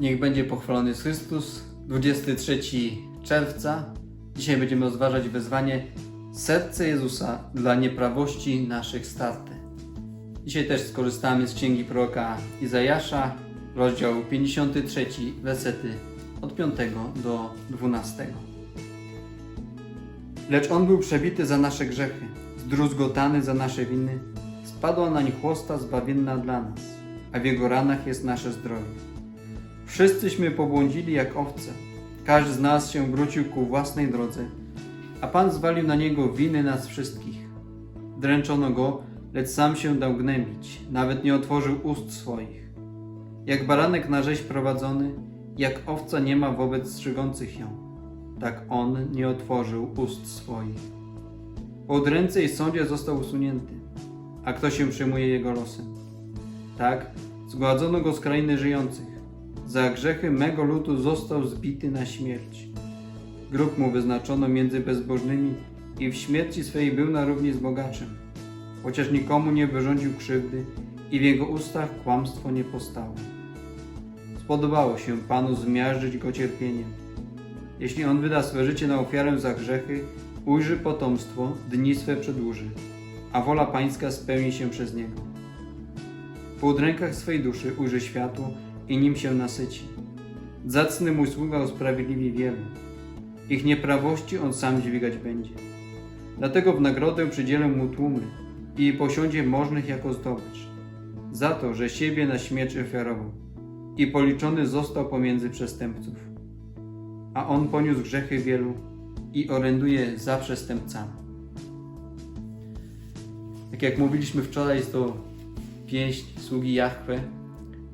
Niech będzie pochwalony Chrystus. 23 czerwca. Dzisiaj będziemy rozważać wezwanie Serce Jezusa dla nieprawości naszych starty. Dzisiaj też skorzystamy z księgi proroka Izajasza, rozdział 53, wersety od 5 do 12. Lecz on był przebity za nasze grzechy, zdruzgotany za nasze winy, spadła nań chłosta zbawienna dla nas, a w jego ranach jest nasze zdrowie. Wszyscyśmy pobłądzili jak owce, każdy z nas się wrócił ku własnej drodze, a Pan zwalił na niego winy nas wszystkich. Dręczono go, lecz sam się dał gnębić, nawet nie otworzył ust swoich. Jak baranek na rzeź prowadzony, jak owca nie ma wobec strzygących ją, tak on nie otworzył ust swoich. Po udręce i sądzie został usunięty, a kto się przejmuje jego losem? Tak, zgładzono go z krainy żyjących. Za grzechy mego ludu został zbity na śmierć. Grób mu wyznaczono między bezbożnymi i w śmierci swej był na równi z bogaczem. Chociaż nikomu nie wyrządził krzywdy i w jego ustach kłamstwo nie postało. Spodobało się Panu zmiażdżyć go cierpieniem. Jeśli on wyda swe życie na ofiarę za grzechy, ujrzy potomstwo, dni swe przedłuży, a wola Pańska spełni się przez niego. Po udrękach swej duszy ujrzy światło i nim się nasyci. Zacny mój sługa usprawiedliwi wielu. Ich nieprawości on sam dźwigać będzie. Dlatego w nagrodę przydzielę mu tłumy i posiądzie możnych jako zdobycz. Za to, że siebie na śmierć ofiarował i policzony został pomiędzy przestępców. A on poniósł grzechy wielu i oręduje za przestępcami. Tak jak mówiliśmy wczoraj, jest to pieśń sługi Jahwe,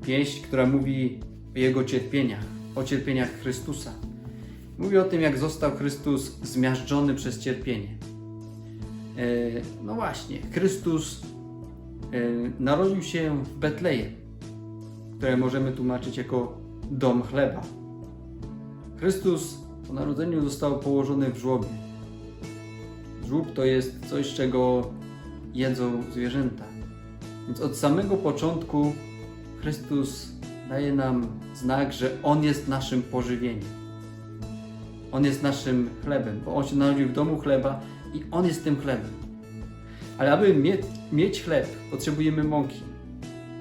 pieśń, która mówi o jego cierpieniach, o cierpieniach Chrystusa. Mówi o tym, jak został Chrystus zmiażdżony przez cierpienie. E, no właśnie, Chrystus e, narodził się w Betlejem, które możemy tłumaczyć jako dom chleba. Chrystus po narodzeniu został położony w żłobie. Żłób to jest coś, czego jedzą zwierzęta. Więc od samego początku Chrystus daje nam znak, że On jest naszym pożywieniem. On jest naszym chlebem, bo On się narodził w domu chleba i On jest tym chlebem. Ale aby mieć, chleb, potrzebujemy mąki.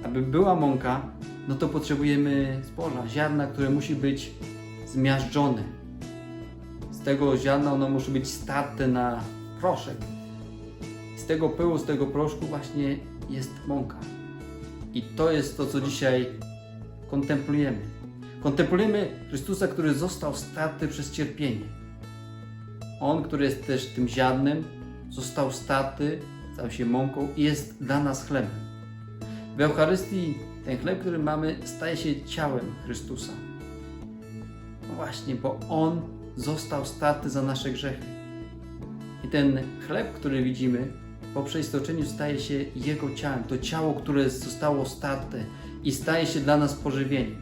Aby była mąka, no to potrzebujemy zboża, ziarna, które musi być zmiażdżone. Z tego ziarna ono musi być starte na proszek. Z tego pyłu, z tego proszku właśnie jest mąka. I to jest to, co dzisiaj kontemplujemy. Kontemplujemy Chrystusa, który został starty przez cierpienie. On, który jest też tym ziarnem, został starty, stał się mąką i jest dla nas chlebem. W Eucharystii ten chleb, który mamy, staje się ciałem Chrystusa. No właśnie, bo On został starty za nasze grzechy. I ten chleb, który widzimy, po przeistoczeniu staje się Jego ciałem. To ciało, które zostało starte i staje się dla nas pożywieniem.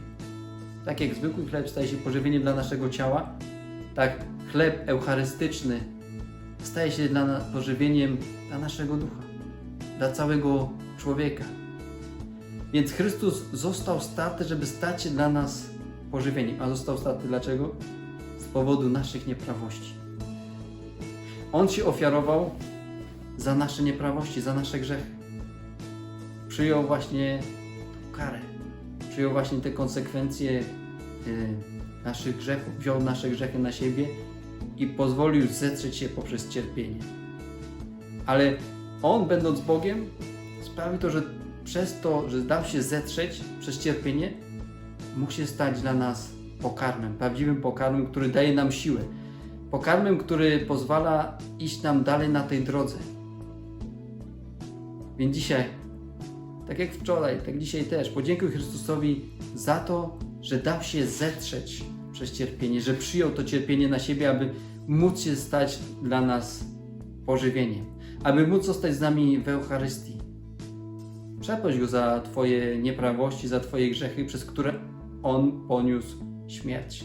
Tak jak zwykły chleb staje się pożywieniem dla naszego ciała, tak chleb eucharystyczny staje się dla nas pożywieniem dla naszego ducha, dla całego człowieka. Więc Chrystus został starty, żeby stać się dla nas pożywieniem. A został starty dlaczego? Z powodu naszych nieprawości. On się ofiarował za nasze nieprawości, za nasze grzechy. Przyjął właśnie karę. Przyjął właśnie te konsekwencje y, naszych grzechów. Wziął nasze grzechy na siebie i pozwolił zetrzeć się poprzez cierpienie. Ale On, będąc Bogiem, sprawił to, że przez to, że dał się zetrzeć przez cierpienie, mógł się stać dla nas pokarmem, prawdziwym pokarmem, który daje nam siłę. Pokarmem, który pozwala iść nam dalej na tej drodze. Więc dzisiaj, tak jak wczoraj, tak dzisiaj też, podziękuj Chrystusowi za to, że dał się zetrzeć przez cierpienie, że przyjął to cierpienie na siebie, aby móc się stać dla nas pożywieniem, aby móc zostać z nami w Eucharystii. Przeproś Go za Twoje nieprawości, za Twoje grzechy, przez które On poniósł śmierć.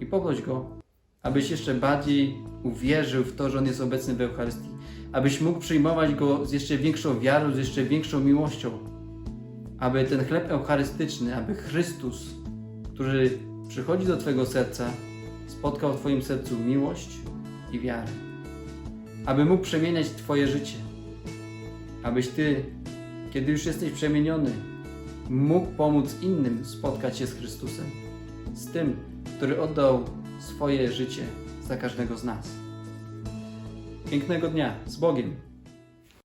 I poproś Go, abyś jeszcze bardziej uwierzył w to, że On jest obecny w Eucharystii, abyś mógł przyjmować Go z jeszcze większą wiarą, z jeszcze większą miłością, aby ten chleb eucharystyczny, aby Chrystus który przychodzi do Twojego serca, spotkał w Twoim sercu miłość i wiarę, aby mógł przemieniać Twoje życie, abyś Ty, kiedy już jesteś przemieniony, mógł pomóc innym spotkać się z Chrystusem, z tym, który oddał swoje życie za każdego z nas. Pięknego dnia, z Bogiem!